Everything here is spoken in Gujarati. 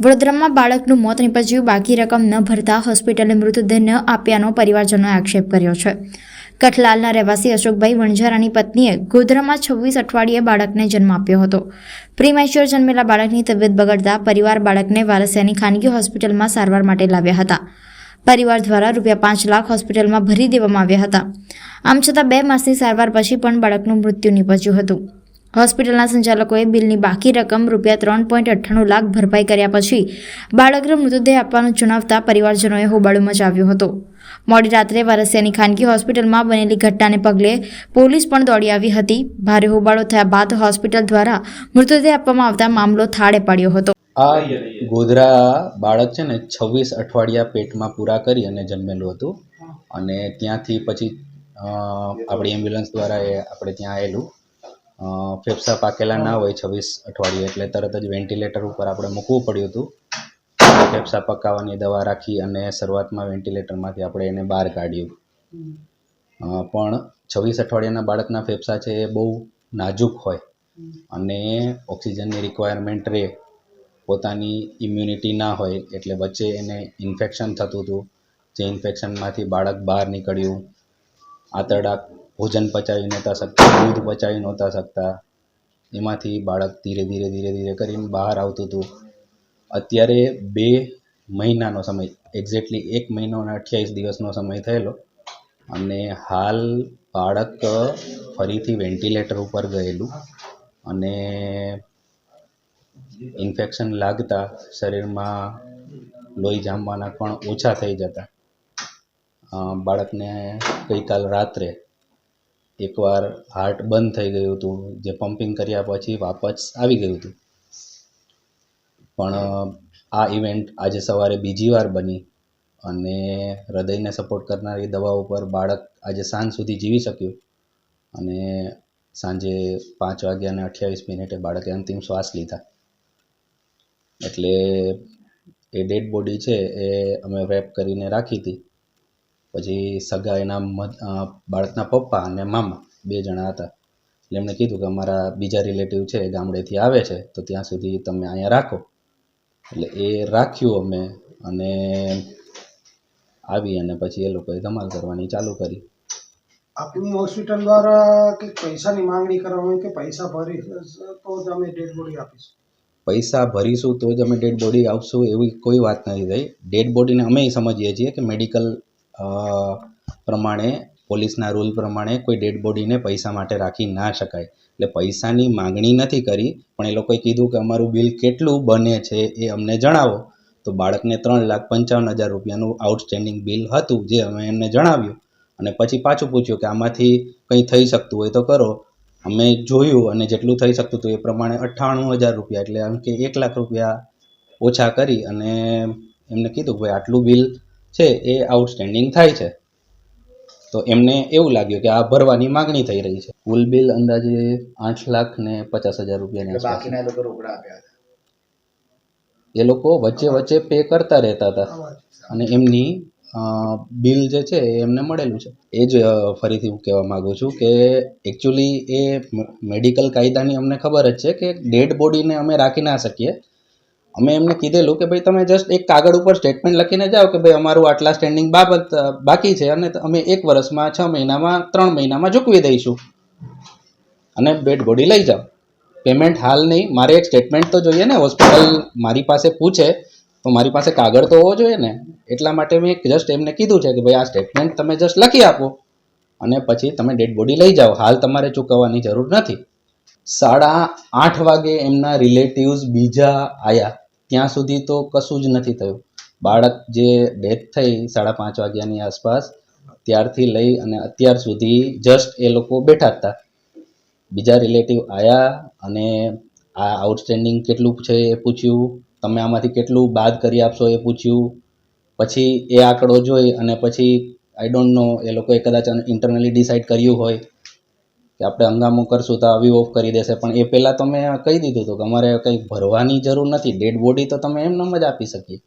વડોદરામાં બાળકનું મોત નીપજ્યું. બાકી રકમ ન ભરતા હોસ્પિટલે મૃતદેહ ન આપ્યાનો પરિવારજનોએ આક્ષેપ કર્યો છે. કઠલાલના રહેવાસી અશોકભાઈ વણઝારાની પત્નીએ ગોધરામાં છવ્વીસ અઠવાડિયે બાળકને જન્મ આપ્યો હતો. પ્રીમેચ્યોર જન્મેલા બાળકની તબિયત બગડતા પરિવાર બાળકને વાલસિયાની ખાનગી હોસ્પિટલમાં સારવાર માટે લાવ્યા હતા. પરિવાર દ્વારા રૂપિયા પાંચ લાખ હોસ્પિટલમાં ભરી દેવામાં આવ્યા હતા. આમ છતાં બે માસની સારવાર પછી પણ બાળકનું મૃત્યુ નીપજ્યું હતું. હોસ્પિટલના સંચાલકોએ બિલની બાકી રકમ રૂપિયા ત્રણ પોઈન્ટ અઠ્ઠાણું લાખ ભરપાઈ કર્યા પછી બાળકનો મૃતદેહ આપવાનું જણાવતા પરિવારજનોએ હોબાળો મચાવ્યો હતો. મોડી રાત્રે વારસિયાની ખાનગી હોસ્પિટલમાં બનેલી ઘટનાને પગલે પોલીસ પણ દોડી આવી હતી. ભારે હોબાળો થયા બાદ હોસ્પિટલ દ્વારા મૃતદેહ આપવામાં આવતા મામલો થાળે પાડ્યો હતો. આ ગોધરા બાળક છે ને છવ્વીસ અઠવાડિયા પેટમાં પૂરા કરી અને જન્મેલું હતું. અને ત્યાંથી પછી આપણી એમ્બ્યુલન્સ દ્વારા એ આપણે ત્યાં આવેલું. ફેફસા પાકેલા ના હોય છવ્વીસ અઠવાડિયે એટલે તરત જ વેન્ટિલેટર ઉપર આપણે મૂકવું પડ્યું હતું. ફેફસા પકાવવાની દવા રાખી અને શરૂઆતમાં વેન્ટિલેટરમાંથી આપણે એને બહાર કાઢ્યું. પણ છવ્વીસ અઠવાડિયાના બાળકના ફેફસા છે એ બહુ નાજુક હોય. અને ઓક્સિજનની રિક્વાયરમેન્ટ રહે. પોતાની ઇમ્યુનિટી ના હોય એટલે વચ્ચે એને ઇન્ફેક્શન થતું હતું. જે ઇન્ફેક્શનમાંથી બાળક બહાર નીકળ્યું. આંતરડા ભોજન પચાવી નહોતા શકતા, દૂધ પચાવી નહોતા શકતા. એમાંથી બાળક ધીરે ધીરે ધીરે ધીરે કરીને બહાર આવતું હતું. અત્યારે બે મહિનાનો સમય એક્ઝેક્ટલી એક મહિનો અને અઠ્યાવીસ દિવસનો સમય થયેલો. અને હાલ બાળક ફરીથી વેન્ટિલેટર ઉપર ગયેલું. અને ઇન્ફેક્શન લાગતા શરીરમાં લોહી જામવાના પણ ઓછા થઈ જતા. બાળકને ગઈકાલ રાત્રે એકવાર હાર્ટ બંધ થઈ ગયું હતું, જે પમ્પિંગ કર્યા પછી વાપસ આવી ગયું હતું. પણ આ ઇવેન્ટ આજે સવારે બીજી વાર બની અને હૃદયને સપોર્ટ કરનારી દવા ઉપર બાળક આજે સાંજ સુધી જીવી શક્યું અને સાંજે પાંચ વાગ્યા અને અઠ્યાવીસ મિનિટે બાળકે અંતિમ શ્વાસ લીધા. એટલે એ ડેડ બોડી છે, એ અમે રેપ કરીને રાખી હતી. પછી સગા એના બાળકના પપ્પા અને મામા, બે જણા હતા. એટલે એમણે કીધું કે અમારા બીજા રિલેટિવ છે ગામડેથી આવે છે, તો ત્યાં સુધી તમે અહીંયા રાખો. એટલે એ રાખ્યું અમે અને આવી અને પછી એ લોકોએ ધમાલ કરવાની ચાલુ કરી. આપની હોસ્પિટલ દ્વારા કે પૈસાની માંગણી કરવામાં કે પૈસા ભરી, તો તમે ડેડ બોડી આપીશું? પૈસા ભરીશું તો જ અમે ડેડ બોડી આપશું એવી કોઈ વાત નથી થઈ. ડેડ બોડીને અમે સમજીએ છીએ કે મેડિકલ પ્રમાણે, પોલીસના રૂલ પ્રમાણે કોઈ ડેડ બોડીને પૈસા માટે રાખી ના શકાય. એટલે પૈસાની માંગણી નથી કરી, પણ એ લોકોએ કીધું કે અમારું બિલ કેટલું બને છે એ અમને જણાવો. તો બાળકને ત્રણ લાખ પંચાવન હજાર રૂપિયાનું આઉટસ્ટેન્ડિંગ બિલ હતું જે અમે એમને જણાવ્યું. અને પછી પાછું પૂછ્યું કે આમાંથી કંઈ થઈ શકતું હોય તો કરો. અમે જોયું અને જેટલું થઈ શકતું હતું એ પ્રમાણે અઠ્ઠાણું હજાર રૂપિયા એટલે આમ કે એક લાખ રૂપિયા ઓછા કરી અને એમને કીધું કે ભાઈ આટલું બિલ છે એ આઉટસ્ટેન્ડિંગ થાય છે. તો એમને એવું લાગ્યું કે આ ભરવાની માગણી થઈ રહી છે. કુલ બિલ અંદાજે આઠ લાખ ને પચાસ હજાર રૂપિયાની બાકીના લોકો રોકડા આપ્યા હતા. એ લોકો વચ્ચે વચ્ચે પે કરતા રહેતા હતા. અને એમની બિલ જે છે એ એમને મળેલું છે. એ જ ફરીથી હું કહેવા માગું છું કે એકચ્યુઅલી એ મેડિકલ કાયદાની અમને ખબર જ છે કે ડેડ બોડીને અમે રાખી ના શકીએ. અમે એમને કીધેલું કે ભાઈ તમે જસ્ટ એક કાગળ ઉપર સ્ટેટમેન્ટ લખીને જાઓ કે ભાઈ અમારું આટલા સ્ટેન્ડિંગ બાબત બાકી છે અને અમે એક વર્ષમાં છ મહિનામાં, ત્રણ મહિનામાં ચૂકવી દઈશું. અને ડેડ બોડી લઈ જાઓ. પેમેન્ટ હાલ નહીં. મારે એક સ્ટેટમેન્ટ તો જોઈએ ને હોસ્પિટલ મારી પાસે પૂછે તો મારી પાસે કાગળ તો હોવો જોઈએ ને? એટલા માટે મેં જસ્ટ એમને કીધું છે કે ભાઈ, આ સ્ટેટમેન્ટ તમે જસ્ટ લખી આપો. અને પછી તમે ડેડ બોડી લઈ જાઓ. હાલ તમારે ચૂકવવાની જરૂર નથી. સાડા આઠ વાગે એમના રિલેટિવ્સ બીજા આવ્યા ત્યાં સુધી તો કશું જ નથી થયું. બાળક જે ડેથ થઈ સાડા પાંચ વાગ્યાની આસપાસ, ત્યારથી લઈ અને અત્યાર સુધી જસ્ટ એ લોકો બેઠા હતા. બીજા રિલેટિવ આવ્યા અને આ આઉટસ્ટેન્ડિંગ કેટલું છે એ પૂછ્યું. તમે આમાંથી કેટલું બાદ કરી આપશો એ પૂછ્યું. પછી એ આંકડો જોઈ અને પછી આઈ ડોન્ટ નો એ લોકોએ કદાચ ઇન્ટરનલી ડિસાઇડ કર્યું હોય કે આપણે હંગામો કરશું તો આવી ઓફ કરી દેશે. પણ એ પહેલાં તમે કહી દીધું હતું કે અમારે કંઈ ભરવાની જરૂર નથી. ડેડ બોડી તો તમે એમનેમ જ આપી શકીએ.